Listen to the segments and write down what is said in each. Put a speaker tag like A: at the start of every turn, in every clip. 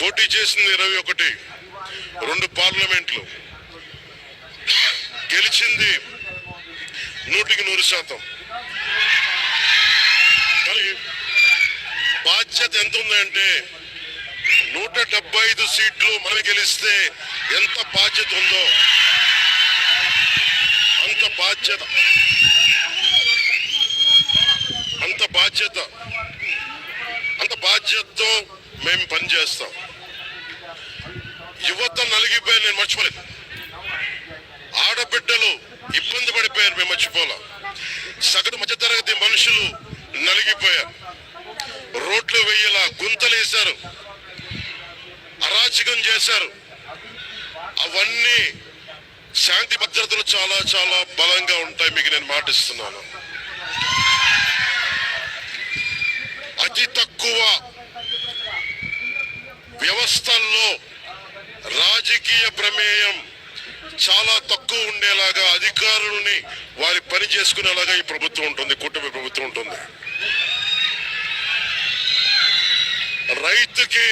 A: పోటీ చేసింది ఇరవై ఒకటి. రెండు పార్లమెంట్లు. గెలిచింది నూటికి నూరు శాతం. కానీ బాధ్యత ఎంత ఉందంటే నూట డెబ్బై ఐదు సీట్లు మనం గెలిస్తే ఎంత బాధ్యత ఉందో. అంత బాధ్యత. అంత బాధ్యత. అంత బాధ్యతతో మేము పనిచేస్తాం. యువత నలిగిపోయి నేను మర్చిపోలేదు. ఆడబిడ్డలు ఇబ్బంది పడిపోయారు మేము మర్చిపోలే. సగటు మధ్యతరగతి మనుషులు నలిగిపోయారు. రోడ్లు వెయ్యేలా గుంతలు వేశారు. అరాచకం చేశారు. అవన్నీ శాంతి భద్రతలు చాలా చాలా బలంగా ఉంటాయి మీకు నేను మాటిస్తున్నాను అతి తక్కువ వ్యవస్థల్లో రాజకీయ ప్రమేయం చాలా తక్కువ ఉండేలాగా అధికారులని వారి పని చేసుకునేలాగా ఈ ప్రభుత్వం ఉంటుంది కూటమి ప్రభుత్వం ఉంటుంది. రైతుకి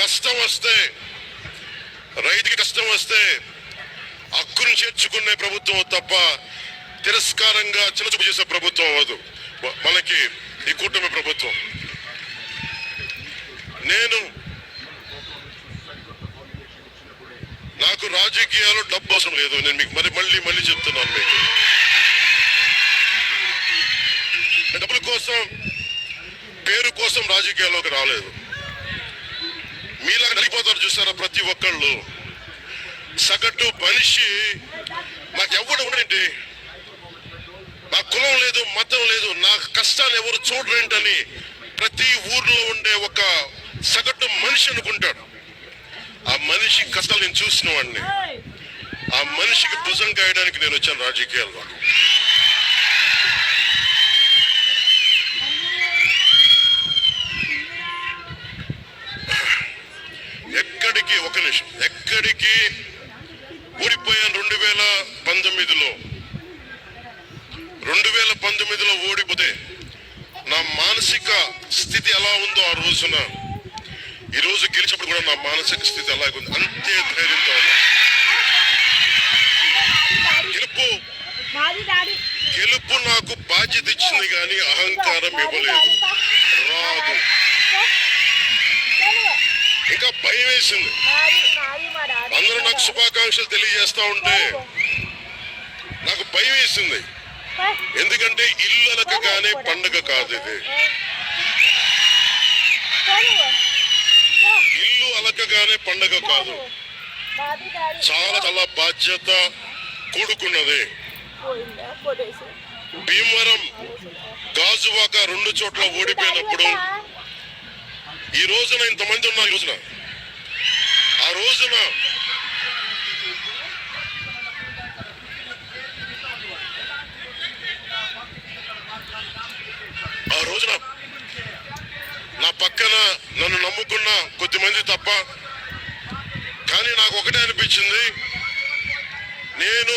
A: కష్టం వస్తే రైతుకి కష్టం వస్తే హక్కును చేర్చుకునే ప్రభుత్వం తప్ప తిరస్కారంగా చిన్నచూపు చేసే ప్రభుత్వం అవ్వదు. మనకి ఈ కూటమి ప్రభుత్వం నేను నాకు డబ్బు అవసరం లేదు. నేను మీకు మరి మళ్ళీ మళ్ళీ చెప్తున్నాను మీకు. డబ్బుల కోసం పేరు కోసం రాజకీయాల్లోకి రాలేదు. మీలాగా నలిగిపోతారు చూసారా ప్రతి ఒక్కళ్ళు. సగటు మనిషి నాకు ఎవడు ఉండేంటి? నా కులం లేదు మతం లేదు నా కష్టాలు ఎవరు చూడరేంటని ప్రతి ఊర్లో ఉండే ఒక సగటు మనిషి అనుకుంటాడు. ఆ మనిషి కష్టాలు నేను చూసిన వాడిని. ఆ మనిషికి భుజం కాయడానికి నేను వచ్చాను రాజకీయాల్లో. ఎక్కడికి ఒక నిమిషం ఎక్కడికి? ఓడిపోయాను రెండు వేల పంతొమ్మిదిలో. రెండు వేల పంతొమ్మిదిలో ఓడిపోతే నా మానసిక స్థితి ఎలా ఉందో ఆ రోజున ఈ రోజు గెలిచినప్పుడు కూడా నా మానసిక స్థితి అలాగే ఉంది. అంతే ధైర్యంతో ఉన్నా గెలుపు
B: మాది డాడీ
A: గెలుపు నాకు బాధ్యత ఇచ్చింది కానీ అహంకారం ఇవ్వలేదు. రాదు. ఇంకా భయం వేసింది. అందరూ నాకు శుభాకాంక్షలు తెలియజేస్తా ఉంటే నాకు భయం వేసింది. ఎందుకంటే ఇల్లు అనకగానే పండుగ కాదు ఇది. ఇల్లు అలకగానే పండుగ కాదు. చాలా చాలా బాధ్యత కూడుకున్నది. భీమవరం గాజువాక రెండు చోట్ల ఓడిపోయినప్పుడు ఈ రోజున ఇంతమంది ఉన్నారు. ఈ రోజున. ఆ రోజున ఆ రోజున నా పక్కన నన్ను నమ్ముకున్న కొద్దిమంది తప్ప కానీ నాకు ఒకటే అనిపించింది. నేను